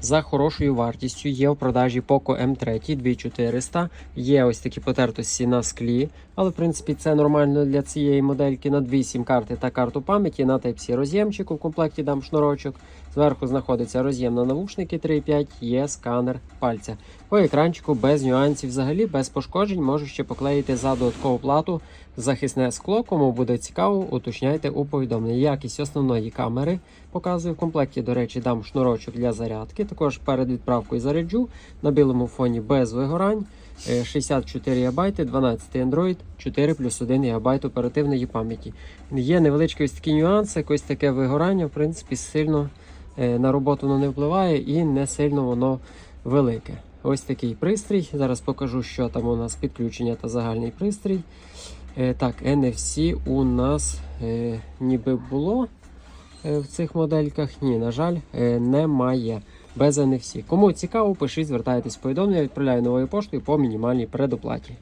за хорошою вартістю. Є в продажі Poco M3 2400. Є ось такі потертості на склі, але в принципі це нормально для цієї модельки. На дві сім-карти та карту пам'яті на Type-C роз'ємчику. В комплекті дам шнурочок. Зверху знаходиться роз'єм на навушники 3.5, є сканер пальця. По екранчику без нюансів, взагалі без пошкоджень. Можу ще поклеїти за додаткову плату захисне скло. Кому буде цікаво, уточняйте у повідомленні. Якість основної камери показую. В комплекті, до речі, дам шнурочок для зарядки. Також перед відправкою заряджу на білому фоні без вигорань. Е, 64 ГБ, 12 Android, 4 плюс 1 ГБ оперативної пам'яті. Є невеличкі ось такі нюанси, якось таке вигорання, в принципі, сильно е, на роботу воно не впливає і не сильно воно велике. Ось такий пристрій. Зараз покажу, що там у нас підключення та загальний пристрій. Е, Так, NFC у нас е, ніби було в цих модельках. Ні, на жаль, немає. Без NFC. Кому цікаво, пишіть, звертайтесь в повідомлення, відправляю новою поштою по мінімальній предоплаті.